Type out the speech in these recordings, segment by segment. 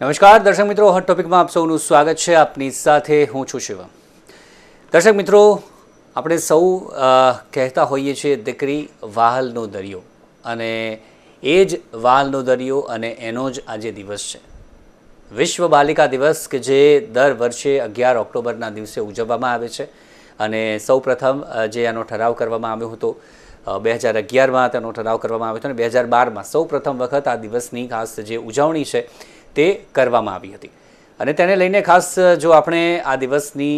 નમસ્કાર, દર્શક મિત્રો હોટ ટોપિકમાં આપ સૌનું સ્વાગત છે. આપની સાથે હું છું શિવમ. દર્શક મિત્રો, આપણે સૌ કહેતા હોઈએ છીએ દીકરી વાહલનો દરિયો. અને એ જ વાહલનો દરિયો અને એનો જ આજે દિવસ છે. વિશ્વ બાલિકા દિવસ કે જે દર વર્ષે અગિયાર ઓક્ટોબરના દિવસે ઉજવવામાં આવે છે. અને સૌ પ્રથમ જે આનો ઠરાવ કરવામાં આવ્યો હતો બે હજાર અગિયારમાં તેનો ઠરાવ કરવામાં આવ્યો હતો અને બે હજાર બારમાં સૌ પ્રથમ વખત આ દિવસની ખાસ જે ઉજવણી છે તે કરવામાં આવી હતી. અને તેને લઈને ખાસ જો આપણે આ દિવસની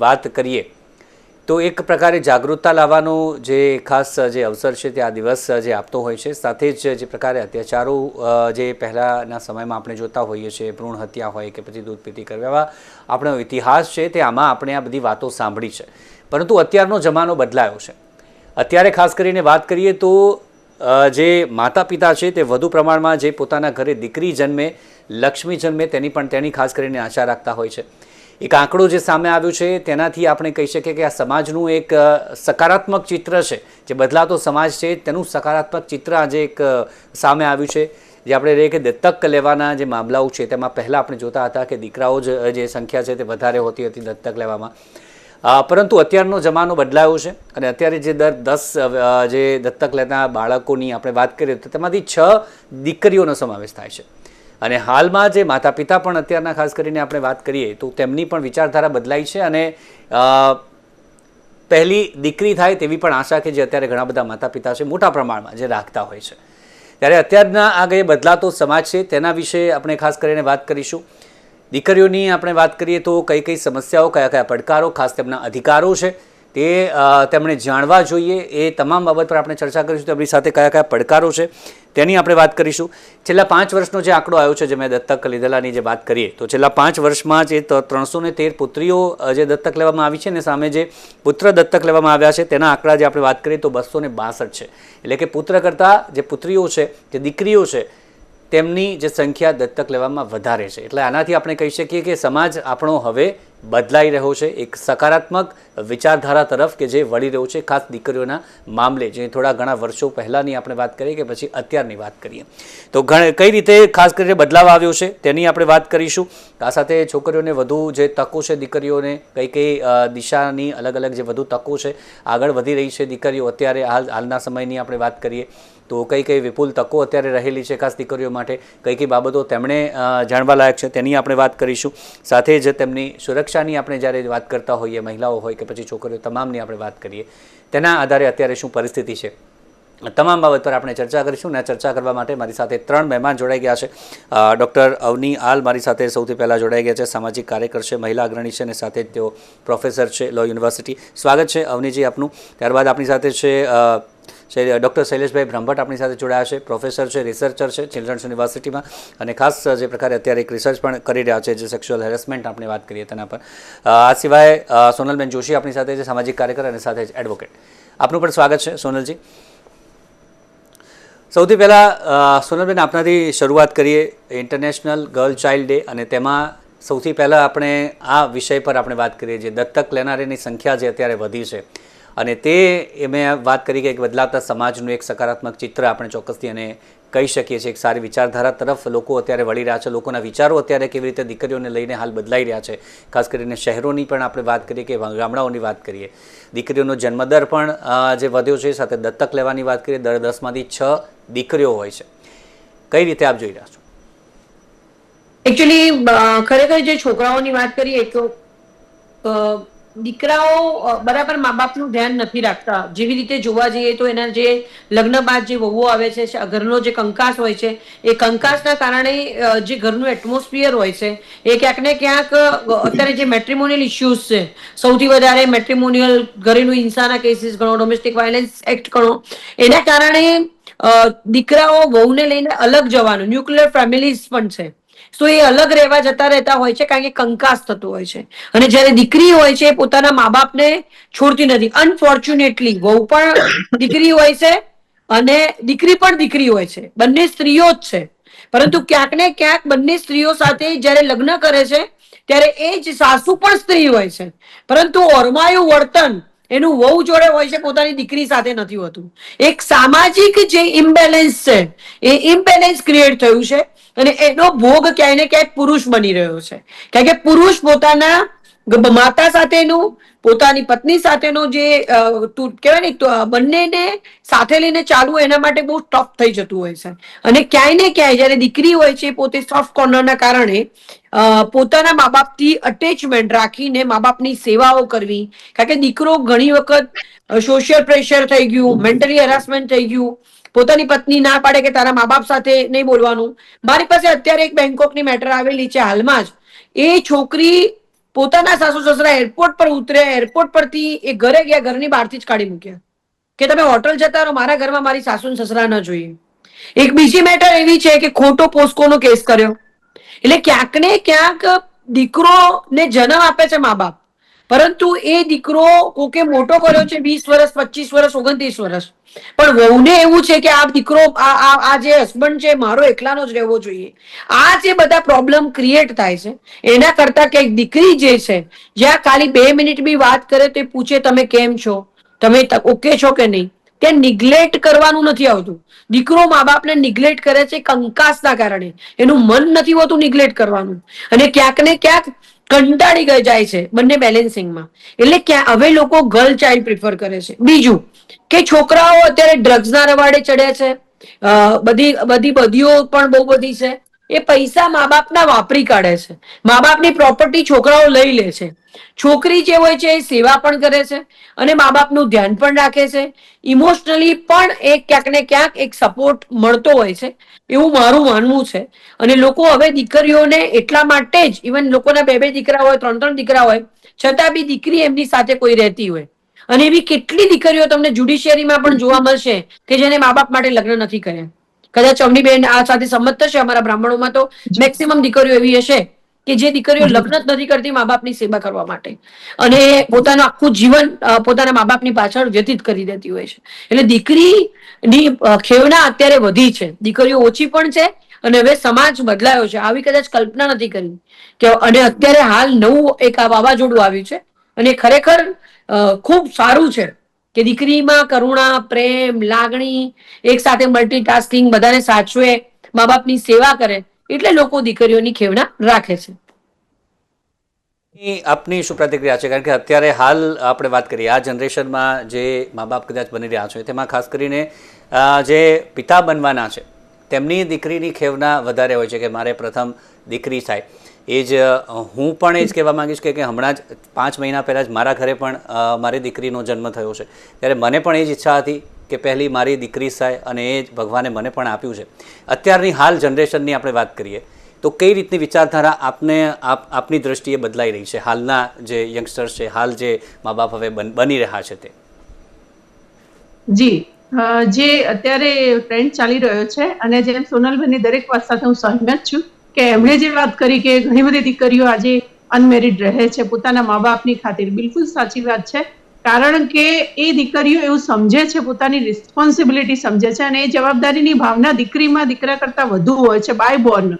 વાત કરીએ, તો એક પ્રકારે જાગૃતતા લાવવાનો જે ખાસ જે અવસર છે તે આ દિવસ જે આપતો હોય છે. સાથે જ જે પ્રકારે અત્યાચારો જે પહેલાંના સમયમાં આપણે જોતા હોઈએ છીએ, ભ્રૂણ હત્યા હોય કે પછી દૂધ પીતી કરવી આપણો ઇતિહાસ છે તે આમાં આપણે આ બધી વાતો સાંભળી છે. પરંતુ અત્યારનો જમાનો બદલાયો છે. અત્યારે ખાસ કરીને વાત કરીએ તો જે માતા પિતા છે તે વધુ પ્રમાણમાં જે પોતાના ઘરે દીકરી જન્મે લક્ષ્મી જન્મે તેની પણ તેની ખાસ કરીને આશા રાખતા હોય છે. એક આંકડો જે સામે આવ્યો છે, તેનાથી આપણે કહી શકીએ કે આ સમાજનું એક સકારાત્મક ચિત્ર છે. જે બદલાતો સમાજ છે, તેનું સકારાત્મક ચિત્ર આજે એક સામે આવ્યું છે. જે આપણે રહીએ કે દત્તક લેવાના જે મામલાઓ છે, તેમાં પહેલાં આપણે જોતા હતા કે દીકરાઓ જ સંખ્યા છે તે વધારે હોતી હતી દત્તક લેવામાં. પરંતુ અત્યારનો જમાનો બદલાયો છે અને અત્યારે જે દર દસ જે દત્તક લેતા બાળકોની આપણે વાત કરીએ તો તેમાંથી છ દીકરીઓનો સમાવેશ થાય છે. અને હાલમાં જે માતા પિતા પણ અત્યારના ખાસ કરીને આપણે વાત કરીએ, તો તેમની પણ વિચારધારા બદલાઈ છે અને પહેલી દીકરી થાય તેવી પણ આશા કે જે અત્યારે ઘણા બધા માતા પિતા છે મોટા પ્રમાણમાં જે રાખતા હોય છે. ત્યારે અત્યારના આ જે બદલાતો સમાજ છે તેના વિશે આપણે ખાસ કરીને વાત કરીશું. દીકરીઓની આપણે વાત કરીએ તો કઈ કઈ સમસ્યાઓ કયા કયા પડકારો, ખાસ તેમના અધિકારો છે. અ, તેમણે જાણવા જોઈએ. એ તમામ બાબત પર આપણે ચર્ચા કરીશું તેમની સાથે કયા કયા પડકારો છે તેની આપણે વાત કરીશું. છેલ્લા પાંચ વર્ષનો જે આંકડો આવ્યો છે જે મેં દત્તક લીધેલાની જે વાત કરીએ તો છેલ્લા પાંચ વર્ષમાં જે ત્રણસો ને તેર પુત્રીઓ જે દત્તક લેવામાં આવી છે ને સામે જે પુત્ર દત્તક લેવામાં આવ્યા છે તેના આંકડા જે આપણે વાત કરીએ તો બસો બાસઠ છે. એટલે કે પુત્ર કરતાં જે પુત્રીઓ છે જે દીકરીઓ છે તેમની જે સંખ્યા દત્તક લેવામાં વધારે છે. એટલે આનાથી આપણે કહી શકીએ કે સમાજ આપણો હવે બદલાઈ રહ્યો છે. એક સકારાત્મક વિચારધારા તરફ કે જે વળી રહ્યો છે, ખાસ દીકરીઓના મામલે. જે થોડા ઘણા વર્ષો પહેલાંની આપણે વાત કરીએ કે પછી અત્યારની વાત કરીએ. તો કઈ રીતે ખાસ કરીને બદલાવ આવ્યો છે તેની આપણે વાત કરીશું. આ સાથે છોકરીઓને વધુ જે તકો છે દીકરીઓને, કઈ કઈ દિશાની અલગ અલગ જે વધુ તકો છે, આગળ વધી રહી છે દીકરીઓ. અત્યારે હાલ, હાલના સમયની આપણે વાત કરીએ. તો કઈ કઈ વિપુલ તકો અત્યારે રહેલી છે ખાસ દીકરીઓ માટે, કઈ કઈ બાબતો તેમણે જાણવાલાયક જાણવા લાયક છે તેની આપણે વાત કરીશું. સાથે જ તેમની સુરક્ષાની આપણે જ્યારે વાત કરતા હોઈએ, મહિલાઓ હોય કે પછી છોકરીઓ, તમામની આપણે વાત કરીએ, તેના આધારે અત્યારે શું પરિસ્થિતિ છે? તમામ બાબત પર આપણે ચર્ચા કરીશું અને ચર્ચા કરવા માટે મારી સાથે ત્રણ મહેમાન જોડાઈ ગયા છે. ડૉક્ટર અવની આલ મારી સાથે સૌથી પહેલાં જોડાઈ ગયા છે. સામાજિક કાર્યકર છે, મહિલા અગ્રણી છે અને સાથે જ તેઓ પ્રોફેસર છે, લો યુનિવર્સિટી. સ્વાગત છે અવનીજી આપનું. ત્યારબાદ આપણી સાથે છે ડૉક્ટર શૈલેષભાઈ બ્રહ્મભટ્ટ આપણી સાથે જોડાયા છે. પ્રોફેસર છે, રિસર્ચર છે, ચિલ્ડ્રન્સ યુનિવર્સિટીમાં. અને ખાસ જે પ્રકારે અત્યારે એક રિસર્ચ પણ કરી રહ્યા છે, જે સેક્સ્યુઅલ હેરેસમેન્ટ આપણે વાત કરીએ તેના પર. આ સિવાય સોનલબેન જોશી આપણી સાથે છે, સામાજિક કાર્યકર અને સાથે જ એડવોકેટ આપનું પણ સ્વાગત છે, સોનલજી. સૌથી પહેલાં સોનલબેન, આપનાથી શરૂઆત કરીએ. ઇન્ટરનેશનલ ગર્લ ચાઇલ્ડ ડે અને તેમાં સૌથી પહેલાં આપણે આ વિષય પર આપણે વાત કરીએ. જે દત્તક લેનારીની સંખ્યા જે અત્યારે વધી છે અને તે મેં વાત કરી કે એક બદલાતા સમાજનું એક સકારાત્મક ચિત્ર આપણે ચોક્કસથી અને કહી શકીએ છીએ. એક સારી વિચારધારા તરફ લોકો અત્યારે વળી રહ્યા છે. લોકોના વિચારો અત્યારે કેવી રીતે દીકરીઓને લઈને હાલ બદલાઈ રહ્યા છે. ખાસ કરીને શહેરોની પણ આપણે વાત કરીએ કે ગામડાઓની વાત કરીએ. દીકરીઓનો જન્મદર પણ જે વધ્યો છે, સાથે દત્તક લેવાની વાત કરીએ, દર દસમાંથી છ દીકરીઓ હોય છે. કઈ રીતે આપ જોઈ રહ્યા છો? એકચ્યુઅલી ખરેખર જે છોકરાઓની વાત કરીએ તો દીકરાઓ બરાબર મા બાપનું ધ્યાન નથી રાખતા. જેવી રીતે જોવા જઈએ તો એના જે લગ્ન બાદ જે વહુઓ આવે છે ઘરનો જે કંકાસ હોય છે, એ કંકાસના કારણે જે ઘરનું એટમોસ્ફિયર હોય છે, એ ક્યાંક ને ક્યાંક અત્યારે જે મેટ્રિમોનિયલ ઇસ્યુઝ છે, સૌથી વધારે મેટ્રિમોનિયલ ઘરેલું હિંસાના કેસીસ ગણો ડોમેસ્ટિક વાયલન્સ એક્ટ ગણો, એના કારણે દીકરાઓ વહુને લઈને અલગ જવાનું. ન્યુક્લિયર ફેમિલીઝ પણ છે. તો એ અલગ રહેવા જતા રહેતા હોય છે, કારણ કે કંકાસ થતું હોય છે. અને જ્યારે દીકરી હોય છે પોતાના મા બાપને છોડતી નથી. અનફોર્ચ્યુનેટલી વહુ પણ દીકરી હોય છે અને દીકરી પણ દીકરી હોય છે. બંને સ્ત્રીઓ જ છે. પરંતુ ક્યાંક ને ક્યાંક બંને સ્ત્રીઓ સાથે જ્યારે લગ્ન કરે છે, ત્યારે એ જ સાસુ પણ સ્ત્રી હોય છે. પરંતુ ઓરમાયું વર્તન એનું વહુ જોડે હોય છે, પોતાની દીકરી સાથે નથી હોતું. એક સામાજિક જે ઇમ્બેલેન્સ છે, એ ઇમ્બેલેન્સ ક્રિએટ થયું છે, અને એનો ભોગ ક્યાંય ને ક્યાંય પુરુષ બની રહ્યો છે. કારણ કે પુરુષ પોતાના માતા સાથેનું, પોતાની પત્ની સાથેનું જે કહેવાય ને બંનેને સાથે લઈને ચાલવું એના માટે બહુ ટફ થઈ જતું હોય છે. અને ક્યાંય ને ક્યાંય જ્યારે દીકરી હોય છે, પોતે સોફ્ટ કોર્નરના કારણે પોતાના મા બાપથી અટેચમેન્ટ રાખીને મા બાપની સેવાઓ કરવી. કારણ કે દીકરો ઘણી વખત સોશિયલ પ્રેશર થઈ ગયું મેન્ટલી હેરાસમેન્ટ થઈ ગયું. પોતાની પત્ની ના પાડે કે તારા મા બાપ સાથે નહીં બોલવાનું. મારી પાસે અત્યારે એક બેંકોકની મેટર આવેલી છે હાલમાં જ. એ છોકરી પોતાના સાસુ સસરા એરપોર્ટ પર ઉતરે એરપોર્ટ પરથી એ ઘરે ગયા, ઘરની બહારથી જ કાઢી મૂક્યા. કે તમે હોટલ જતા રહો, મારા ઘરમાં મારી સાસુ સસરા ન જોઈએ. એક બીજી મેટર એવી છે કે ખોટો પોસ્કોનો કેસ કર્યો. એટલે ક્યાંક ને ક્યાંક દીકરોને જન્મ આપે છે મા બાપ. પરંતુ એ દીકરો કોકે મોટો કર્યો છે, વીસ વર્ષ, પચીસ વર્ષ, ઓગણત્રીસ વર્ષ. પણ વહુને એવું છે કે આ દીકરો, આ જે હસબન્ડ છે, મારો એકલાનો જ રહેવો જોઈએ. આ જે બધા પ્રોબ્લેમ ક્રિએટ થાય છે, એના કરતા કે દીકરી જે છે, જ્યાં ખાલી બે મિનિટ બી વાત કરે તો પૂછે, તમે કેમ છો? તમે ઓકે છો કે નહીં? ત્યાં નિગ્લેક્ટ કરવાનું નથી આવતું. દીકરો મા બાપને નિગ્લેક્ટ કરે છે કંકાસના કારણે. એનું મન નથી હોતું નિગ્લેક્ટ કરવાનું. અને ક્યાંક ને ક્યાંક કંટાળી જાય છે બંને બેલેન્સિંગમાં એટલે ક્યાં, હવે લોકો ગર્લ ચાઇલ્ડ પ્રિફર કરે છે. બીજું કે છોકરાઓ અત્યારે ડ્રગ્સના રવાડે ચડ્યા છે. બધી બધી બદીઓ પણ બહુ બધી છે. એ પૈસા મા બાપના વાપરી કાઢે છે. મા બાપની પ્રોપર્ટી છોકરાઓ લઈ લે છે. છોકરી જે હોય છે એ સેવા પણ કરે છે અને મા બાપનું ધ્યાન પણ રાખે છે. ઇમોશનલી પણ એ ક્યાંક ને ક્યાંક એક સપોર્ટ મળતો હોય છે. એવું મારું માનવું છે. અને લોકો હવે દીકરીઓને એટલા માટે જ ઇવન લોકોના બે બે દીકરા હોય ત્રણ ત્રણ દીકરા હોય, છતાં બી દીકરી એમની સાથે કોઈ રહેતી હોય. અને એવી કેટલી દીકરીઓ તમને જ્યુડિશિયરીમાં પણ જોવા મળશે કે જેને મા બાપ માટે લગ્ન નથી કર્યા. કદાચ અવનીબેન આ સાથે સંમત થશે અમારા બ્રાહ્મણોમાં તો. મેક્સિમમ દીકરીઓ એવી હશે કે જે દીકરીઓ લગ્ન જ નથી કરતી મા બાપની સેવા કરવા માટે. અને પોતાનું આખું જીવન પોતાના મા બાપની પાછળ વ્યતીત કરી દેતી હોય છે. એટલે દીકરીની ખેવના અત્યારે વધી છે. દીકરીઓ ઓછી પણ છે અને હવે સમાજ બદલાયો છે. આવી કદાચ કલ્પના નથી કરી કે અને અત્યારે હાલ નવું એક આ વાવાઝોડું આવ્યું છે અને ખરેખર ખૂબ સારું છે. કે દીકરીમાં કરુણા, પ્રેમ, લાગણી, એક સાથે મલ્ટીટાસ્કિંગ બધાને સાચવે મા બાપની સેવા કરે, એટલે લોકો દીકરીઓની ખેવના રાખે છે. આપની શું પ્રતિક્રિયા છે? કારણ કે અત્યારે હાલ આપણે વાત કરીએ, આ જનરેશનમાં જે મા બાપ કદાચ બની રહ્યા છે, તેમાં ખાસ કરીને જે પિતા બનવાના છે, તેમની દીકરીની ખેવના વધારે હોય છે કે મારે પ્રથમ દીકરી થાય. એ જ હું પણ એ જ કહેવા માંગીશ કે હમણાં જ, પાંચ મહિના પહેલાં જ મારા ઘરે પણ મારી દીકરીનો જન્મ થયો છે. ત્યારે મને પણ એ જ ઈચ્છા હતી કે પહેલી મારી દીકરી થાય અને એ જ ભગવાને મને પણ આપ્યું છે. અત્યારની હાલ જનરેશનની આપણે વાત કરીએ, તો કઈ રીતની વિચારધારા આપને, આપ, આપની દ્રષ્ટિએ બદલાઈ રહી છે? હાલના જે યંગસ્ટર્સ છે, હાલ જે મા બાપ હવે બની રહ્યા છે તે. જી જે અત્યારે ટ્રેન્ડ ચાલી રહ્યો છે અને જેમ સોનલબેનની દરેક વાત સાથે હું સહમત છું કે એમણે જે વાત કરી કે ઘણી બધી દીકરીઓ આજે અનમેરિડ રહે છે, પોતાના મા બાપની ખાतिर બિલકુલ સાચી વાત છે. કારણ કે એ દીકરીઓ એવું સમજે છે, પોતાની રિસ્પોન્સિબિલિટી સમજે છે અને એ જવાબદારીની ભાવના દીકરીમાં દીકરા કરતા વધુ હોય છે બાય બોર્ન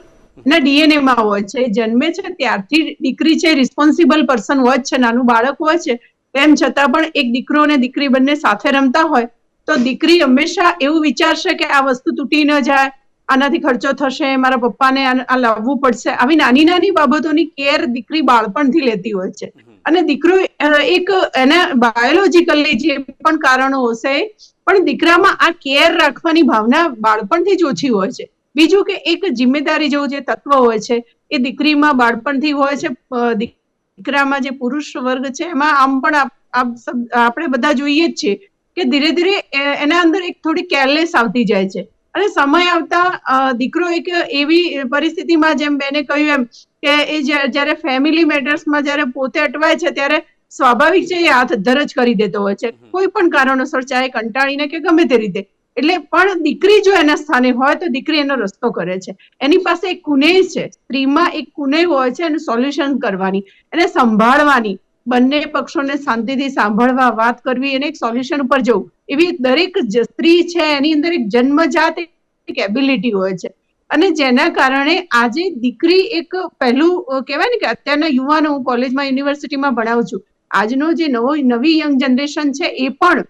ના ડીએનએમાં હોય છે. જન્મે છે, ત્યારથી દીકરી છે રિસ્પોન્સિબલ પર્સન હોય છે, નાનું બાળક હોય છે. તેમ છતાં પણ એક દીકરો અને દીકરી બંને સાથે રમતા હોય, તો દીકરી હંમેશા એવું વિચારશે કે આ વસ્તુ તૂટી ન જાય આનાથી ખર્ચો થશે મારા પપ્પાને આ લાવવું પડશે. આવી નાની નાની બાબતોની કેર દીકરી બાળપણથી લેતી હોય છે. અને દીકરો એક એના બાયોલોજીકલી જે પણ કારણો હશે પણ દીકરામાં આ કેર રાખવાની ભાવના બાળપણથી જ ઓછી હોય છે. બીજું કે એક જિમ્મેદારી જેવું જે તત્વ હોય છે એ દીકરીમાં બાળપણથી હોય છે. દીકરામાં જે પુરુષ વર્ગ છે એમાં આમ પણ આપ- આપ આપણે બધા જોઈએ જ છીએ કે ધીરે ધીરે એના અંદર એક થોડી કેરલેસ આવતી જાય છે. અને સમય આવતા દીકરો એક એવી પરિસ્થિતિમાં જેમ બેને કહ્યું એમ કે એ જ્યા- જ્યારે ફેમિલી મેટર્સમાં જ્યારે પોતે અટવાય છે ત્યારે સ્વાભાવિક છે એ હાથ ધરજ જ કરી દેતો હોય છે. કોઈ પણ કારણોસર ચાહે કંટાળીને કે ગમે તે રીતે. એટલે પણ દીકરી જો એના સ્થાને હોય તો દીકરી એનો રસ્તો કરે છે. એની પાસે એક કુનેહ છે. સ્ત્રીમાં એક કુનેહ હોય છે એનું સોલ્યુશન કરવાની એને સંભાળવાની. બંને પક્ષોને શાંતિથી સાંભળવા વાત કરવી અને એક સોલ્યુશન ઉપર જવું. એવી દરેક સ્ત્રી છે, એની અંદર એક જન્મજાત એક એબિલિટી હોય છે. અને જેના કારણે આજે દીકરી એક પહેલું કહેવાય ને કે અત્યારના યુવાનો હું કોલેજમાં, યુનિવર્સિટીમાં ભણાવું છું. આજનો જે નવો, નવી યંગ જનરેશન છે, એ પણ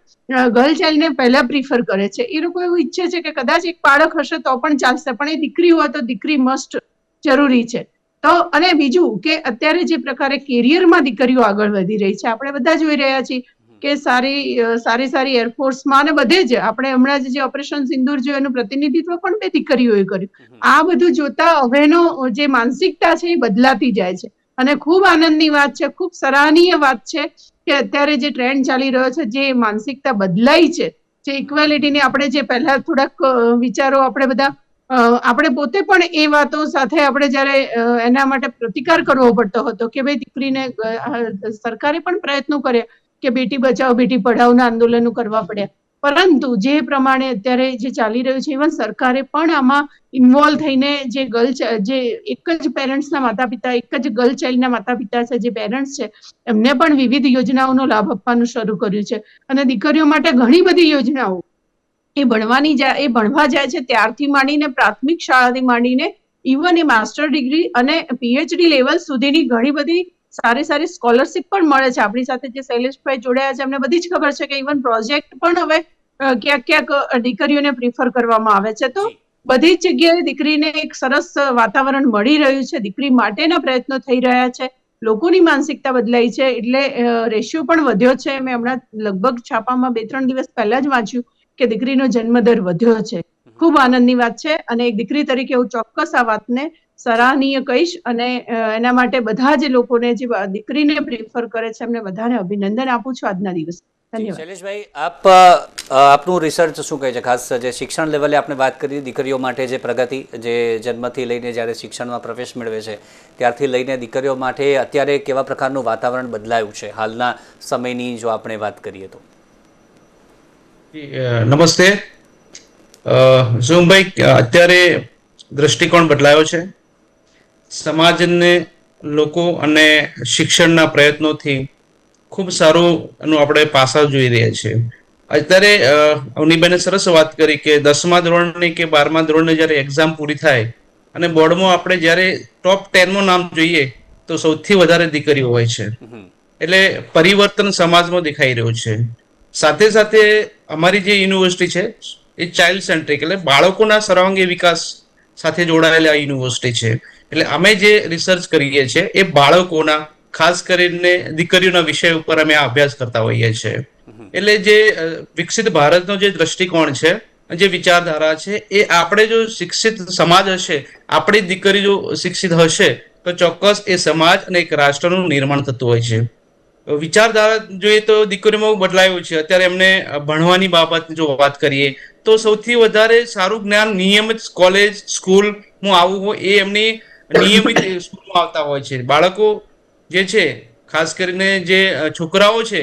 ગર્લ ચાઇલ્ડને પહેલા પ્રિફર કરે છે. એ લોકો એવું ઈચ્છે છે કે કદાચ એક બાળક હશે તો પણ ચાલશે, પણ એ દીકરી હોય તો દીકરી મસ્ટ જરૂરી છે. તો અને બીજું કે અત્યારે જે પ્રકારે કેરિયરમાં દીકરીઓ આગળ વધી રહી છે આપણે બધા જોઈ રહ્યા છીએ કે સારી સારી સારી એરફોર્સમાં અને બધે જ આપણે હમણાં જ જે ઓપરેશન સિંદૂર જોયું એનું પ્રતિનિધિત્વ પણ બે દીકરીઓએ કર્યું. આ બધું જોતા હવેનો જે માનસિકતા છે એ બદલાતી જાય છે. અને ખૂબ આનંદની વાત છે ખૂબ સરાહનીય વાત છે કે અત્યારે જે ટ્રેન્ડ ચાલી રહ્યો છે જે માનસિકતા બદલાઈ છે જે ઇક્વાલિટીની આપણે જે પહેલા થોડાક વિચારો આપણે બધા આપણે પોતે પણ એ વાતો સાથે આપણે જ્યારે એના માટે પ્રતિકાર કરવો પડતો હતો કે ભાઈ દીકરીને સરકારે પણ પ્રયત્નો કર્યા કે બેટી બચાવો બેટી પઢાવના આંદોલનો કરવા પડ્યા. પરંતુ જે પ્રમાણે અત્યારે જે ચાલી રહ્યું છે, ઇવન સરકારે પણ આમાં ઇન્વોલ્વ થઈને જે ગર્લ જે એક જ પેરેન્ટ્સના માતા પિતા એક જ ગર્લ ચાઇલ્ડના માતા પિતા છે, જે પેરેન્ટ્સ છે, એમને પણ વિવિધ યોજનાઓનો લાભ આપવાનું શરૂ કર્યું છે. અને દીકરીઓ માટે ઘણી બધી યોજનાઓ એ ભણવાની જાય એ ભણવા જાય છે ત્યારથી માંડીને પ્રાથમિક શાળાથી માંડીને ઇવન એ માસ્ટર ડિગ્રી અને પીએચડી લેવલ સુધીની ઘણી બધી સારી સારી સ્કોલરશિપ પણ મળે છે. આપણી સાથે જે શૈલેષભાઈ જોડાયા છે એમને બધી જ ખબર છે કે ઇવન પ્રોજેક્ટ પણ હવે ક્યાંક ક્યાંક દીકરીઓને પ્રિફર કરવામાં આવે છે. તો બધી જ જગ્યાએ દીકરીને એક સરસ વાતાવરણ મળી રહ્યું છે. દીકરી માટેના પ્રયત્નો થઈ રહ્યા છે. લોકોની માનસિકતા બદલાઈ છે. એટલે રેશિયો પણ વધ્યો છે. મેં હમણાં લગભગ છાપામાં બે ત્રણ દિવસ પહેલા જ વાંચ્યું. કે દીકરીનો જન્મદર વધ્યો છે. ખૂબ આનંદની વાત છે અને એક દીકરી તરીકે હું ચોક્કસ આ વાતને સરાહનીય કહીશ અને એના માટે બધા જ લોકોને જે દીકરીને પ્રિફર કરે છે એમને બધાને અભિનંદન આપું છું આજના દિવસ. શૈલેષભાઈ આપ આપનું રિસર્ચ શું કહે છે? ખાસ જે શિક્ષણ લેવલે આપણે વાત કરી દીકરીઓ માટે જે પ્રગતિ જે જન્મથી લઈને જ્યારે શિક્ષણમાં પ્રવેશ મેળવે છે ત્યારથી લઈને દીકરીઓ માટે અત્યારે કેવા પ્રકારનું વાતાવરણ બદલાયું છે? હાલના સમયની જો આપણે વાત કરીએ તો. નમસ્તે. ઝુમભાઈ અત્યારે દ્રષ્ટિકોણ બદલાયો છે. સમાજને લોકો અને શિક્ષણના પ્રયત્નોથી ખૂબ સારું એનું આપણે પાસા જોઈ રહ્યા છીએ. અત્યારે અવનીબેને સરસ વાત કરી કે દસમા ધોરણની કે બારમા ધોરણની જ્યારે એક્ઝામ પૂરી થાય અને બોર્ડમાં આપણે જ્યારે ટોપ ટેનમાં નામ જોઈએ તો સૌથી વધારે દીકરીઓ હોય છે. એટલે પરિવર્તન સમાજમાં દેખાઈ રહ્યું છે. સાથે સાથે અમારી જે યુનિવર્સિટી છે એ ચાઇલ્ડ સેન્ટ્રિક એટલે બાળકોના સર્વાંગી વિકાસ સાથે જોડાયેલી આ યુનિવર્સિટી છે. એટલે અમે જે રિસર્ચ કરીએ છીએ એ બાળકોના ખાસ કરીને દીકરીઓના વિષય ઉપર અમે આ અભ્યાસ કરતા હોઈએ છીએ. એટલે જે વિકસિત ભારતનો જે દ્રષ્ટિકોણ છે જે વિચારધારા છે એ આપણે જો શિક્ષિત સમાજ હશે આપણી દીકરી જો શિક્ષિત હશે તો ચોક્કસ એ સમાજ અને એક રાષ્ટ્રનું નિર્માણ થતું હોય છે. વિચારધારા જોઈએ તો દીકરીઓમાં બદલાયું છે. અત્યારે એમને ભણવાની બાબત જો વાત કરીએ તો સૌથી વધારે સારું જ્ઞાન નિયમિત કોલેજ સ્કૂલમાં આવવું હોય એ એમની નિયમિત સ્કૂલમાં આવતા હોય છે. બાળકો જે છે ખાસ કરીને જે છોકરાઓ છે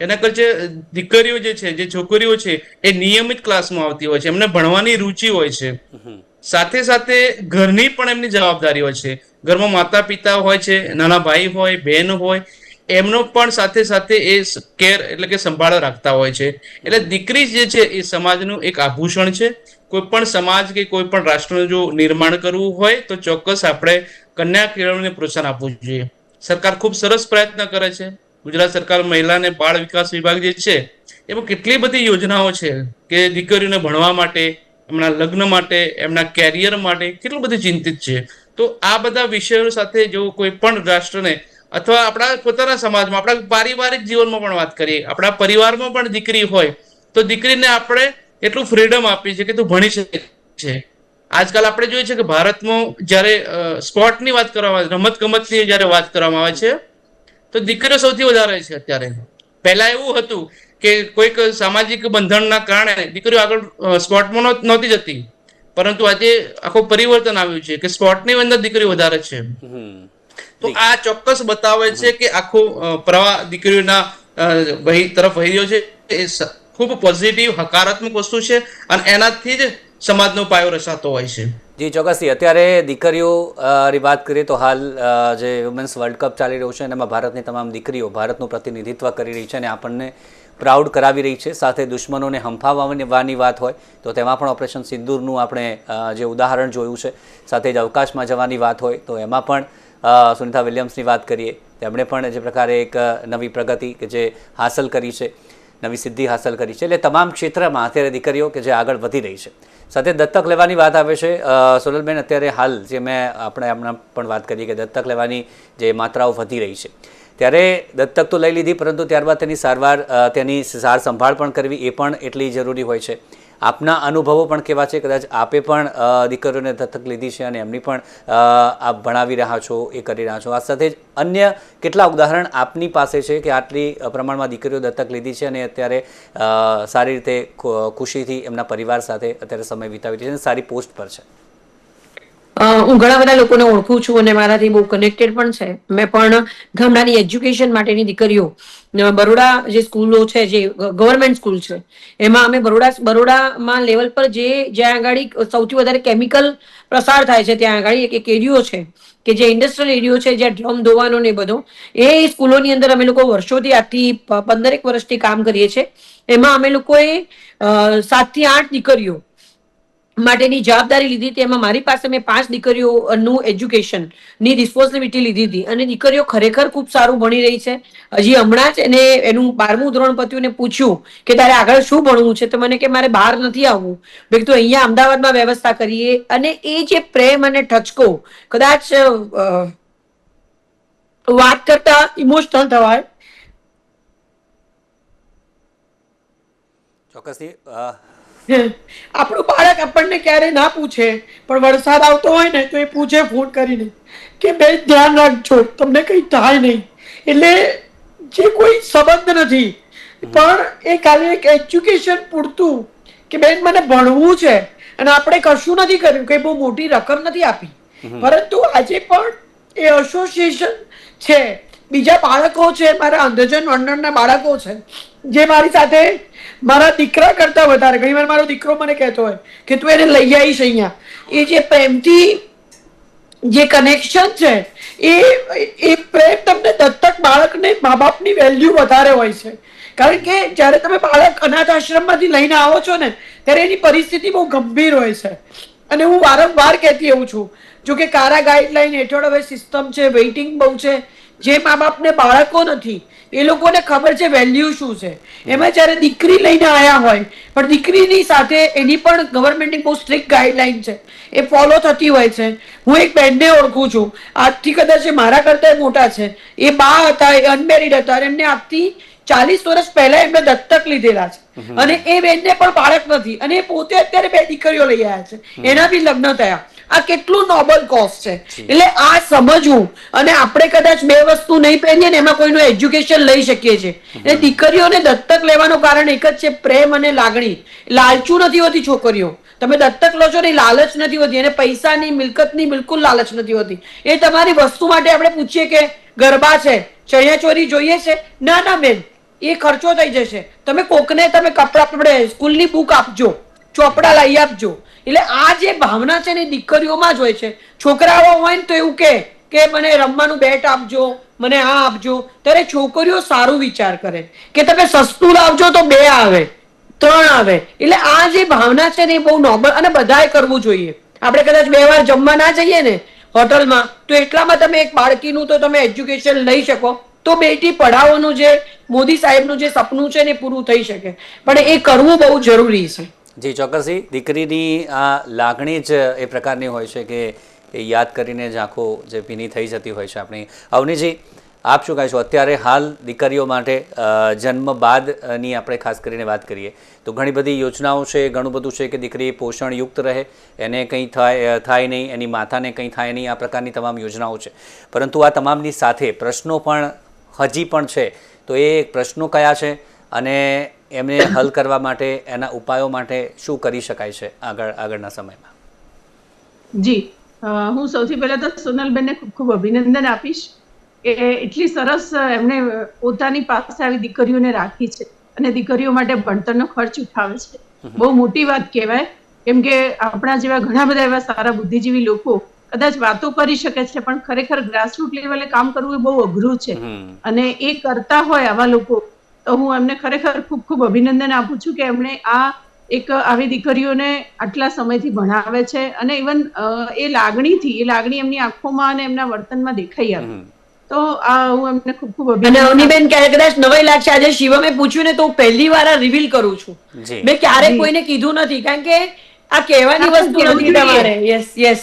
એના કરતા દીકરીઓ જે છે જે છોકરીઓ છે એ નિયમિત ક્લાસમાં આવતી હોય છે. એમને ભણવાની રુચિ હોય છે. સાથે સાથે ઘરની પણ એમની જવાબદારી હોય છે. ઘરમાં માતા પિતા હોય છે નાના ભાઈ હોય બહેન હોય એમનો પણ સાથે સાથે એ કેર એટલે કે સંભાળ રાખતા હોય છે. એટલે દીકરી જે છે એ સમાજનું એક આભૂષણ છે. કોઈ પણ સમાજ કે કોઈ પણ રાષ્ટ્રનું જો નિર્માણ કરવું હોય તો ચોક્કસ આપણે કન્યા કેળવણીને પ્રોત્સાહન આપવું જોઈએ. સરકાર ખૂબ સરસ પ્રયત્ન કરે છે. ગુજરાત સરકાર મહિલા અને બાળ વિકાસ વિભાગ જે છે, એમાં કેટલી બધી યોજનાઓ છે કે દીકરીઓને ભણવા માટે, એમના લગ્ન માટે, એમના કેરિયર માટે કેટલું બધું ચિંતિત છે. તો આ બધા વિષયો સાથે જો કોઈ પણ રાષ્ટ્રને અથવા આપણા પોતાના સમાજમાં, આપણા પારિવારિક જીવનમાં પણ વાત કરીએ, આપણા પરિવારમાં પણ દીકરી હોય, તો દીકરીને આપણે એટલું ફ્રીડમ આપી છે કે તું ભણી શકે છે. આજકાલ આપણે જોઈએ છે કે ભારતમાં જ્યારે સ્પોર્ટની વાત કરવામાં આવે રમત ગમતની જ્યારે વાત કરવામાં આવે છે, તો દીકરીઓ સૌથી વધારે છે અત્યારે. પહેલા એવું હતું કે કોઈક સામાજિક બંધનના કારણે દીકરીઓ આગળ સ્પોર્ટમાં નહોત- જતી. પરંતુ આજે આખું પરિવર્તન આવ્યું છે કે સ્પોર્ટની અંદર દીકરીઓ વધારે છે. તો આ ચોક્કસ બતાવે છે કે આખો પ્રવાહ દીકરીઓના વહી તરફ વહી રહ્યો છે. એ ખૂબ પોઝિટિવ હકારાત્મક વસ્તુ છે અને એનાથી જ સમાજનો પાયો રચાતો હોય છે. જી ચોક્કસથી. અત્યારે દીકરીઓ વાત કરીએ તો હાલ જે વુમેન્સ વર્લ્ડ કપ ચાલી રહ્યો છે અને એમાં ભારતની તમામ દીકરીઓ ભારતનું પ્રતિનિધિત્વ કરી રહી છે અને આપણને પ્રાઉડ કરાવી રહી છે. સાથે દુશ્મનોને હંફાવવાની વાત હોય તો તેમાં પણ ઓપરેશન સિંદૂરનું આપણે જે ઉદાહરણ જોયું છે સાથે જ અવકાશમાં જવાની વાત હોય તો એમાં પણ સુનિતા વિલિયમ્સની વાત કરીએ, તેમણે પણ જે પ્રકારે એક નવી પ્રગતિ કે જે હાંસલ કરી છે, નવી સિદ્ધિ હાંસલ કરી છે, એટલે તમામ ક્ષેત્રમાં અત્યારે દીકરીઓ કે જે આગળ વધી રહી છે. સાથે દત્તક લેવાની વાત આવે છે સોનલબેન, અત્યારે હાલ જે મેં આપણે હમણાં પણ વાત કરી કે દત્તક લેવાની જે માત્રાઓ વધી રહી છે. ત્યારે દત્તક તો લઈ લીધી, પરંતુ ત્યારબાદ તેની સારવાર તેની સાર સંભાળ પણ કરવી એ પણ એટલી જરૂરી હોય છે. આપના અનુભવો પણ કેવા છે? કદાચ આપે પણ દીકરીઓને દત્તક લીધી છે અને એમની પણ આપ ભણાવી રહ્યા છો, એ કરી રહ્યા છો. આ સાથે જ અન્ય કેટલા ઉદાહરણ આપની પાસે છે કે આટલી પ્રમાણમાં દીકરીઓ દત્તક લીધી છે અને અત્યારે સારી રીતે ખુશીથી એમના પરિવાર સાથે અત્યારે સમય વિતાવી રહી છે અને સારી પોસ્ટ પર છે. હું ઘણા બધા લોકોને ઓળખું છું અને મારાથી બહુ કનેક્ટેડ પણ છે. મેં પણ ગામડાની એજ્યુકેશન માટેની દીકરીઓ બરોડા જે સ્કૂલો છે, જે ગવર્મેન્ટ સ્કૂલ છે, એમાં અમે બરોડા, બરોડામાં લેવલ પર જે, જ્યાં આગળ સૌથી વધારે કેમિકલ પ્રસાર થાય છે, ત્યાં આગળ એક એરિયો છે, કે જે ઇન્ડસ્ટ્રીયલ એરિયો છે, જ્યાં ડ્રમ ધોવાનો ને બધો, એ સ્કૂલોની અંદર અમે લોકો વર્ષોથી આજથી પંદરેક વર્ષથી કામ કરીએ છીએ. એમાં અમે લોકોએ સાતથી આઠ દીકરીઓ માટેની જવાબદારી લીધી હતી. એમાં મારી પાસે મેં પાંચ દીકરીઓનું એજ્યુકેશનની રિસ્પોન્સિબિલિટી લીધી હતી. અને દીકરીઓ ખરેખર ખૂબ સારું ભણી રહી છે. હજી હમણાં જ એને એનું બારમું ધોરણ પત્યું પૂછ્યું કે તારે આગળ શું ભણવું છે? તો મને કે મારે બહાર નથી આવવું. મેં કીધું, અહીંયા અમદાવાદમાં વ્યવસ્થા કરીએ. અને એ જે પ્રેમ અને ઠચકો કદાચ વાત કરતા ઇમોશનલ થવાય. ચોક્કસથી આપણું બાળક આપણને ક્યારે ના પૂછે પણ વરસાદ આવતો હોય ને તો એ પૂછે ફોન કરીને કે બેન ધ્યાન રાખજો તમને કંઈ થાય નહીં. એટલે જે કોઈ સંબંધ નથી પણ એ ખાલી એક એજ્યુકેશન પૂરતું કે બેન મને ભણવું છે અને આપણે કશું નથી કર્યું કે બહુ મોટી રકમ નથી આપી. પરંતુ આજે પણ એ એસોસિએશન છે. બીજા બાળકો છે મારા અંધજન મંડળના બાળકો છે. જે મારી સાથે મારા દીકરા કરતા વધારે, ઘણી વાર મારો દીકરો મને કહેતો હોય કે તું એને લઈ આવીશ અહીંયા. એ જે પ્રેમથી જે કનેક્શન છે, એ એ પ્રેમ તમને દત્તક બાળકને મા બાપની વેલ્યુ વધારે હોય છે. કારણ કે જ્યારે તમે બાળક અનાથ આશ્રમમાંથી લઈને આવો છો ને, ત્યારે એની પરિસ્થિતિ બહુ ગંભીર હોય છે. અને હું વારંવાર કહેતી એવું છું, જો કે કારા ગાઈડલાઈન હેઠળ હવે સિસ્ટમ છે વેઇટિંગ બહુ છે જે મા બાપને બાળકો નથી એ લોકોને ખબર છે વેલ્યુ શું છે. એમાં જ્યારે દીકરી લઈને આવ્યા હોય પણ દીકરીની સાથે એની પણ ગવર્મેન્ટની બહુ સ્ટ્રિક્ટ ગાઈડલાઈન છે. એ ફોલો થતી હોય છે. હું એક બેનને ઓળખું છું. આજથી કદાચ એ મારા કરતા મોટા છે. એ બા હતા એ અનમેરિડ હતા અને એમને આજથી ચાલીસ વર્ષ પહેલા એમને દત્તક લીધેલા છે. અને એ બેનને પણ બાળક નથી. અને એ પોતે અત્યારે બે દીકરીઓ લઈ આવ્યા છે. એના બી લગ્ન થયા. આ કેટલું નોબલ કોઝ છે. એટલે આ સમજવું. અને આપણે કદાચ બે વસ્તુ નહીં પહેરીએ ને એમાં કોઈનું એજ્યુકેશન લઈ શકીએ છીએ. એટલે દીકરીઓને દત્તક લેવાનું કારણ એક જ છે પ્રેમ અને લાગણી. લાલચું નથી હોતી છોકરીઓ. તમે દત્તક લો છો ને એ લાલચ નથી હોતી. અને પૈસાની મિલકતની બિલકુલ લાલચ નથી હોતી. એ તમારી વસ્તુ માટે આપણે પૂછીએ કે ગરબા છે ચણિયા ચોરી જોઈએ છે? ના ના બેન. એ ખર્ચો થઈ જશે. તમે કોકને તમે કપડા આપણે સ્કૂલની બુક આપજો. ચોપડા લઈ આપજો. એટલે આ જે ભાવના છે ને દીકરીઓમાં જ હોય છે. છોકરાઓ હોય ને તો એવું કે કે મને રમવાનું બેટ આપજો, મને આ આપજો. ત્યારે છોકરીઓ સારું વિચાર કરે. કે તમે સસ્તું લાવજો તો બે આવે, ત્રણ આવે. એટલે આ જે ભાવના છે ને એ બહુ નોર્મલ અને બધાએ કરવું જોઈએ. આપણે કદાચ બે વાર જમવા ના જઈએ ને હોટલમાં, તો એટલામાં તમે એક બાળકીનું તો તમે એજ્યુકેશન લઈ શકો. તો બેટી પઢાઓનું જે મોદી સાહેબનું જે સપનું છે ને પૂરું થઈ શકે. પણ એ કરવું બહુ જરૂરી છે. જી ચોક્કસથી દીકરીની આ લાગણી જ એ પ્રકારની હોય છે કે એ યાદ કરીને જ આંખો જે ભીની થઈ જતી હોય છે આપણી. અવનીજી, આપ શું કહેશો અત્યારે હાલ દીકરીઓ માટે જન્મ બાદની આપણે ખાસ કરીને વાત કરીએ, તો ઘણી બધી યોજનાઓ છે, ઘણું બધું છે કે દીકરી પોષણયુક્ત રહે, એને કંઈ થાય થાય નહીં, એની માતાને કંઈ થાય નહીં, આ પ્રકારની તમામ યોજનાઓ છે. પરંતુ આ તમામની સાથે પ્રશ્નો પણ હજી પણ છે. તો એ પ્રશ્નો કયા છે? અને એમને હલ કરવા માટે એના ઉપાયો માટે શું કરી શકાય છે આગળ આગળના સમયમાં? જી. હું સૌથી પહેલા તો સોનલબેનને ખૂબ ખૂબ અભિનંદન આપીશ કે એટલી સરસ એમણે પોતાની પાસે આવી દીકરીઓને રાખી છે અને દીકરીઓ માટે ભણતરનો ખર્ચ ઉઠાવે છે. બહુ મોટી વાત કહેવાય. કેમ કે આપણા જેવા ઘણા બધા એવા સારા બુદ્ધિજીવી લોકો કદાચ વાતો કરી શકે છે પણ ખરેખર ગ્રાસરૂટ લેવલે કામ કરવું એ બહુ અઘરું છે. અને એ કરતા હોય આવા લોકો તો હું એમને ખરેખર ખૂબ ખૂબ અભિનંદન આપું છું કે એમણે આ એક આવી દીકરીઓને આટલા સમયથી ભણાવે છે અને ઇવન એ લાગણીથી એ લાગણી એમની આંખોમાં અને એમના વર્તનમાં દેખાઈ આવે. તો આ હું એમને ખૂબ ખૂબ અને અભિનંદન અવનીબેન ક્યારે કદાચ નવાઈ લાગશે આજે શિવમે પૂછ્યું ને તો હું પહેલી વાર આ રિવીલ કરું છું. મેં ક્યારેય કોઈને કીધું નથી કારણ કે આ કહેવાની વસ્તુ નથી. તમારે. યસ યસ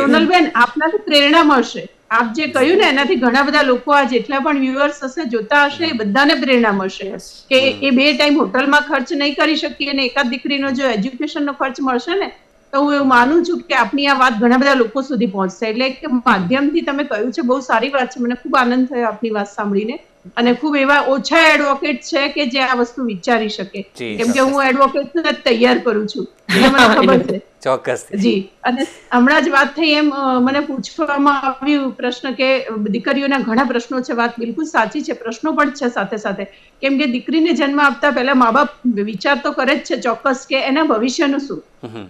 સોનલબેન આપનાથી પ્રેરણા મળશે. આપ જે કહ્યું ને એનાથી ઘણા બધા લોકો આ જેટલા પણ વ્યુઅર્સ હશે જોતા હશે એ બધાને પ્રેરણા મળશે. કે એ બે ટાઈમ હોટલમાં ખર્ચ નહીં કરી શકીએ અને એકાદ દીકરીનો જો એજ્યુકેશનનો ખર્ચ મળશે ને તો હું એવું માનું છું કે આપની આ વાત ઘણા બધા લોકો સુધી પહોંચશે. એટલે કે માધ્યમથી તમે કહ્યું છે બહુ સારી વાત છે. મને ખૂબ આનંદ થયો આપની વાત સાંભળીને. અને ખૂબ એવા ઓછા એડવોકેટ છે કે જે આ વસ્તુ વિચારી શકે. કેમ કે હું એડવોકેટ જ તૈયાર કરું છું. મને ખબર છે. ચોક્કસ. જી અને હમણાં જ વાત થઈ એમ મને પૂછવામાં આવ્યું પ્રશ્ન કે દીકરીઓના ઘણા પ્રશ્નો છે. વાત બિલકુલ સાચી છે. પ્રશ્નો પણ છે સાથે સાથે. કેમ કે દીકરીને જન્મ આપતા પહેલા મા બાપ વિચાર તો કરે જ છે ચોક્કસ કે એના ભવિષ્યનું શું?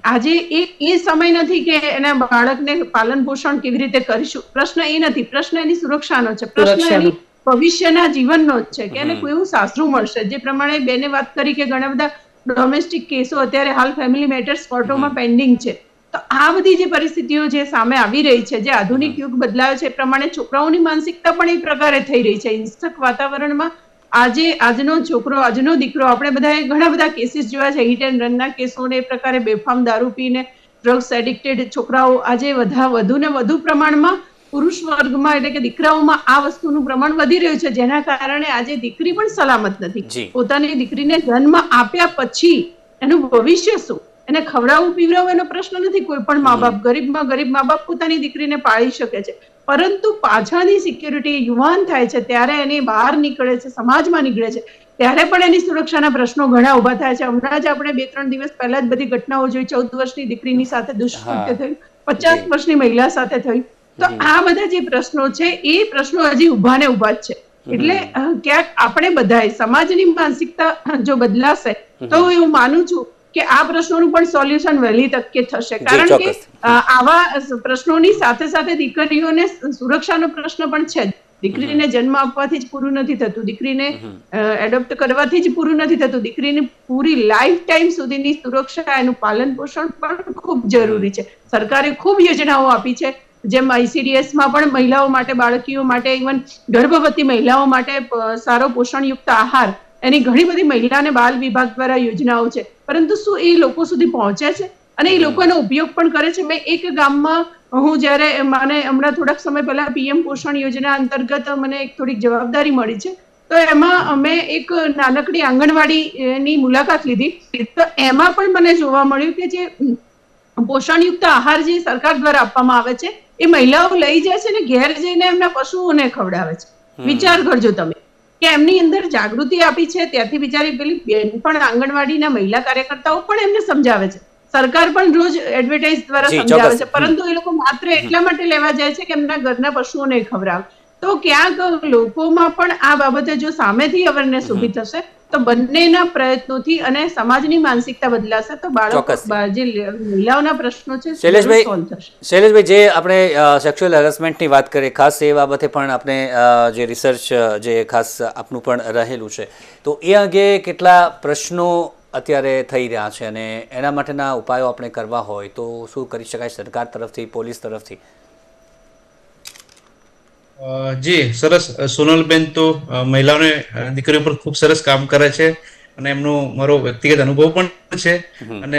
આજે એ એ સમય નથી કે એના બાળકને પાલન પોષણ કેવી રીતે કરીશું? પ્રશ્ન એ નથી. પ્રશ્ન એની સુરક્ષાનો છે. પ્રશ્ન એની ભવિષ્યના જીવનનો જ છે. કે એને કોઈ એવું સાસરું મળશે? જે પ્રમાણે બેને વાત કરી કે ઘણા બધા ડોમેસ્ટિક કેસો અત્યારે હાલ ફેમિલી મેટર્સ કોર્ટોમાં પેન્ડિંગ છે. તો આ બધી જે પરિસ્થિતિઓ જે સામે આવી રહી છે જે આધુનિક યુગ બદલાયો છે એ પ્રમાણે છોકરાઓની માનસિકતા પણ એ પ્રકારે થઈ રહી છે. હિંસક વાતાવરણમાં આજે આજનો છોકરો આજનો દીકરો આપણે બધાએ ઘણા બધા કેસીસ જોયા છે. હિટ એન્ડ રનના કેસો ને એ પ્રકારે બેફામ દારૂ પીને ડ્રગ્સ એડિક્ટેડ છોકરાઓ આજે વધા વધુ ને વધુ પ્રમાણમાં પુરુષ વર્ગમાં એટલે કે દીકરાઓમાં આ વસ્તુનું પ્રમાણ વધી રહ્યું છે જેના કારણે આજે દીકરી પણ સલામત નથી. પોતાની દીકરીને જન્મ આપ્યા પછી એનું ભવિષ્ય શું? એને ખવડાવવું પીવડાવવું એનો પ્રશ્ન નથી. કોઈ પણ મા બાપ ગરીબમાં ગરીબ મા બાપ પોતાની દીકરીને પાળી શકે છે. પરંતુ પાછળની સિક્યોરિટી યુવાન થાય છે ત્યારે એની બહાર નીકળે છે સમાજમાં નીકળે છે. ત્યારે પણ એની સુરક્ષાના પ્રશ્નો ઘણા ઊભા થાય છે. હમણાં જ આપણે બે ત્રણ દિવસ પહેલા જ બધી ઘટનાઓ જોઈ ચૌદ વર્ષની દીકરીની સાથે દુષ્કૃત્ય થયું પચાસ વર્ષની મહિલા સાથે થયું. તો આ બધા જે પ્રશ્નો છે એ પ્રશ્નો હજી ઊભા ને ઊભા જ છે. એટલે ક્યાંક આપણે બધાએ સમાજની માનસિકતા જો બદલાશે તો હું એવું માનું છું કે આ પ્રશ્નોનું પણ સોલ્યુશન વહેલી તકે થશે. કારણ કે આવા પ્રશ્નોની સાથે સાથે દીકરીઓને સુરક્ષાનો પ્રશ્ન પણ છે જ. દીકરીને જન્મ આપવાથી જ પૂરું નથી થતું. દીકરીને એડોપ્ટ કરવાથી જ પૂરું નથી થતું. દીકરીની પૂરી લાઈફ ટાઈમ સુધીની સુરક્ષા એનું પાલન પોષણ પણ ખૂબ જરૂરી છે. સરકારે ખૂબ યોજનાઓ આપી છે. જેમ આઈસીડીએસમાં પણ મહિલાઓ માટે બાળકીઓ માટે ઇવન ગર્ભવતી મહિલાઓ માટે સારો પોષણયુક્ત આહાર એની ઘણી બધી મહિલા અને બાલ વિભાગ દ્વારા યોજનાઓ છે. પરંતુ શું એ લોકો સુધી પહોંચે છે? અને એ લોકો એનો ઉપયોગ પણ કરે છે? મેં એક ગામમાં હું જ્યારે મને હમણાં થોડાક સમય પહેલા પીએમ પોષણ યોજના અંતર્ગત મને એક થોડીક જવાબદારી મળી છે. તો એમાં અમે એક નાનકડી આંગણવાડી ની મુલાકાત લીધી. તો એમાં પણ મને જોવા મળ્યું કે જે પોષણયુક્ત આહાર જે સરકાર દ્વારા આપવામાં આવે છે એ મહિલાઓ લઈ જાય છે ને ઘેર જઈને એમના પશુઓને ખવડાવે છે. વિચાર કરજો તમે કે એમની અંદર જાગૃતિ આપી છે ત્યાંથી બિચારી પેલી બેન પણ આંગણવાડીના મહિલા કાર્યકર્તાઓ પણ એમને સમજાવે છે. સરકાર પણ રોજ એડવર્ટાઇઝ દ્વારા સમજાવે છે. પરંતુ એ લોકો માત્ર એટલા માટે લેવા જાય છે કે એમના ઘરના પશુઓને ખવડાવે. તો ક્યાંક લોકોમાં પણ આ બાબતે જો સામેથી અવેરનેસ ઊભી થશે તો બંનેના પ્રયત્નોથી અને સમાજની માનસિકતા બદલાશે તો બાળકો જે મહિલાઓના પ્રશ્નો છે શૈલેષભાઈ શૈલેષભાઈ જે આપણે સેક્સ્યુઅલ હેરાસમેન્ટની વાત કરીએ ખાસ એ બાબતે પણ આપણે જે રિસર્ચ જે ખાસ આપનું પણ રહેલું છે તો એ અંગે કેટલા પ્રશ્નો અત્યારે થઈ રહ્યા છે અને એના માટેના ઉપાયો આપણે કરવા હોય તો શું કરી શકાય સરકાર તરફથી પોલીસ તરફથી? જી સરસ. સોનલબેન તો મહિલાઓને દીકરીઓ પર ખૂબ સરસ કામ કરે છે અને એમનો મારો વ્યક્તિગત અનુભવ પણ છે અને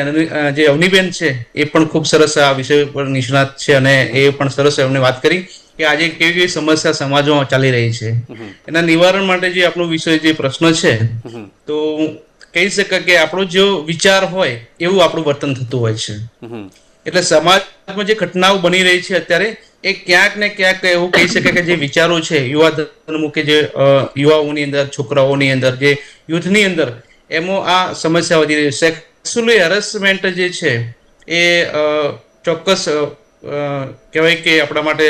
જે અવનીબેન છે એ પણ ખૂબ સરસ આ વિષય પર નિષ્ણાત છે અને એ પણ સરસ એમને વાત કરી કે આજે કેવી કેવી સમસ્યા સમાજમાં ચાલી રહી છે. એના નિવારણ માટે જે આપણો વિષય જે પ્રશ્ન છે તો કહી શકાય કે આપણો જે વિચાર હોય એવું આપણું વર્તન થતું હોય છે. એટલે સમાજમાં જે ઘટનાઓ બની રહી છે અત્યારે એ ક્યાંક ને ક્યાંક એવું કહી શકાય કે જે વિચારો છે, યુવા ધર્મ જે યુવાઓની અંદર, છોકરાઓની અંદર, જે યુથની અંદર, એમાં આ સમસ્યા વધી રહી છે. સેક્સ્યુઅલી હેરેસમેન્ટ જે છે, એ ચોક્કસ કહેવાય કે આપણા માટે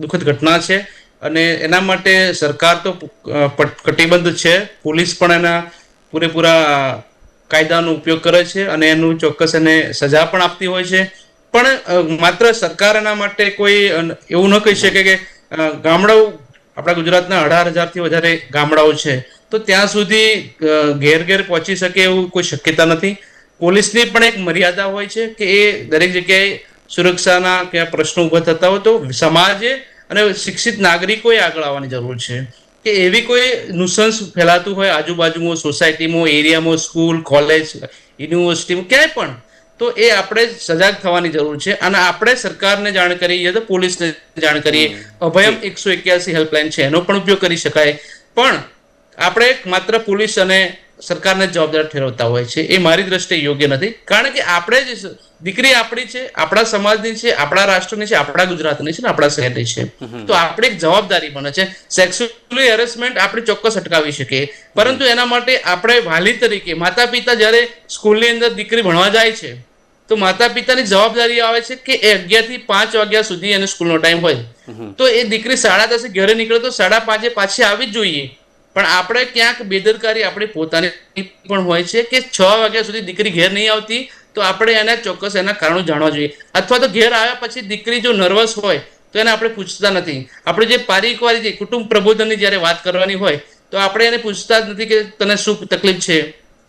દુઃખદ ઘટના છે અને એના માટે સરકાર તો કટિબદ્ધ છે. પોલીસ પણ એના પૂરેપૂરા કાયદાનો ઉપયોગ કરે છે અને એનું ચોક્કસ એને સજા પણ આપતી હોય છે. પણ માત્ર સરકારના માટે કોઈ એવું ન કહી શકે કે ગામડાઓ, આપણા ગુજરાતના અઢાર હજારથી વધારે ગામડાઓ છે, તો ત્યાં સુધી ઘેર ઘેર પહોંચી શકે એવું કોઈ શક્યતા નથી. પોલીસની પણ એક મર્યાદા હોય છે કે એ દરેક જગ્યાએ સુરક્ષાના ક્યાં પ્રશ્નો ઊભા થતા હોય તો સમાજે અને શિક્ષિત નાગરિકોએ આગળ આવવાની જરૂર છે. કે એવી કોઈ નુસંસ ફેલાતું હોય, આજુબાજુમાં સોસાયટીમાં એરિયામાં સ્કૂલ કોલેજ યુનિવર્સિટીમાં ક્યાંય પણ તો એ આપણે સજાગ થવાની જરૂર છે. અને આપણે સરકારને જાણ કરીએ તો પોલીસને જાણ કરીએ. અભયમ એકસો એક્યાસી હેલ્પલાઇન છે. એનો પણ ઉપયોગ કરી શકાય. પણ આપણે માત્ર પોલીસ અને સરકારને જવાબદાર ઠેરવતા હોય છે. એ મારી દ્રષ્ટિએ યોગ્ય નથી. કારણ કે આપણે જ દીકરી આપણી છે આપણા સમાજની છે આપણા રાષ્ટ્રની છે આપણા ગુજરાતની છે ને આપણા શહેરની છે. તો આપણે એક જવાબદારી બને છે. સેક્સ્યુઅલી હેરેસમેન્ટ આપણે ચોક્કસ અટકાવી શકીએ પરંતુ એના માટે આપણે વાલી તરીકે માતા પિતા જ્યારે સ્કૂલની અંદર દીકરી ભણવા જાય છે તો માતા પિતાની જવાબદારી આવે છે કે એ અગિયારથી પાંચ વાગ્યા સુધી એને સ્કૂલનો ટાઈમ હોય. તો એ દીકરી સાડા દસે ઘરે નીકળે તો સાડા પાંચે પાછી આવી જ જોઈએ. પણ આપણે ક્યાંક બેદરકારી આપણી પોતાની પણ હોય છે કે છ વાગ્યા સુધી દીકરી ઘેર નહીં આવતી તો આપણે એના ચોક્કસ એના કારણો જાણવા જોઈએ. અથવા તો ઘેર આવ્યા પછી દીકરી જો નર્વસ હોય તો એને આપણે પૂછતા નથી. આપણે જે પારિવારિક જે કુટુંબ પ્રબોધનની જ્યારે વાત કરવાની હોય તો આપણે એને પૂછતા જ નથી કે તને શું તકલીફ છે?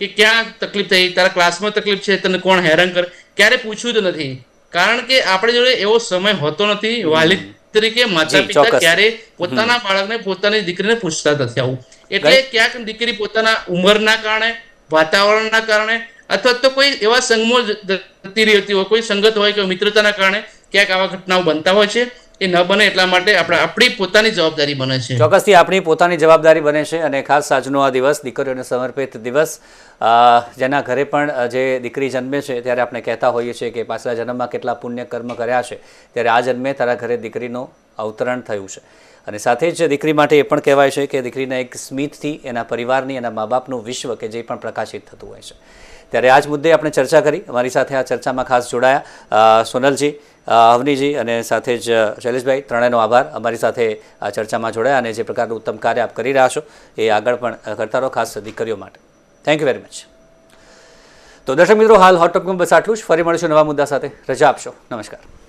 કે ક્યાં તકલીફ થઈ? તારા ક્લાસમાં તકલીફ છે? તને કોણ હેરાન કરે? ક્યારે પૂછ્યું જ નથી. કારણ કે આપણે જોડે એવો સમય હોતો નથી. વાલી તરીકે માતા પિતા ક્યારે પોતાના બાળકને પોતાની દીકરીને પૂછતા નથી આવું. એટલે ક્યાંક દીકરી પોતાના ઉંમરના કારણે વાતાવરણના કારણે અથવા તો કોઈ એવા સંગમાં જતી રહેતી હોય કોઈ સંગત હોય કે મિત્રતાના કારણે ક્યાંક આવા ઘટનાઓ બનતા હોય છે. એ ન બને એટલા માટે આપણે આપણી પોતાની જવાબદારી બને છે. ચોક્કસથી આપણી પોતાની જવાબદારી બને છે અને ખાસ આજનો આ દિવસ, દીકરીઓને સમર્પિત દિવસ. જેના ઘરે પણ જે દીકરી જન્મે છે, ત્યારે આપણે કહેતા હોઈએ છીએ કે પાછલા જન્મમાં કેટલા પુણ્ય કર્મ કર્યા છે, ત્યારે આ જન્મે તારા ઘરે દીકરીનું અવતરણ થયું છે. અને સાથે જ દીકરી માટે એ પણ કહેવાય છે કે દીકરીના એક સ્મિતથી એના પરિવારની, એના મા બાપનું વિશ્વ કે જે પણ પ્રકાશિત થતું હોય છે. ત્યારે આ જ મુદ્દે આપણે ચર્ચા કરી. અમારી સાથે આ ચર્ચામાં ખાસ જોડાયા સોનલજી. અવનીજી અને સાથે જ શૈલેષભાઈ, ત્રણેયનો આભાર. અમારી સાથે આ ચર્ચામાં જોડાયા અને જે પ્રકારનું ઉત્તમ કાર્ય આપ કરી રહ્યા છો, એ આગળ પણ કરતા રહો, ખાસ દીકરીઓ માટે. થેન્ક યુ વેરી મચ તો દર્શક મિત્રો, હાલ હોટ ટોપિકમાં બસ આટલું જ ફરી મળીશું નવા મુદ્દા સાથે. રજા આપશો. નમસ્કાર.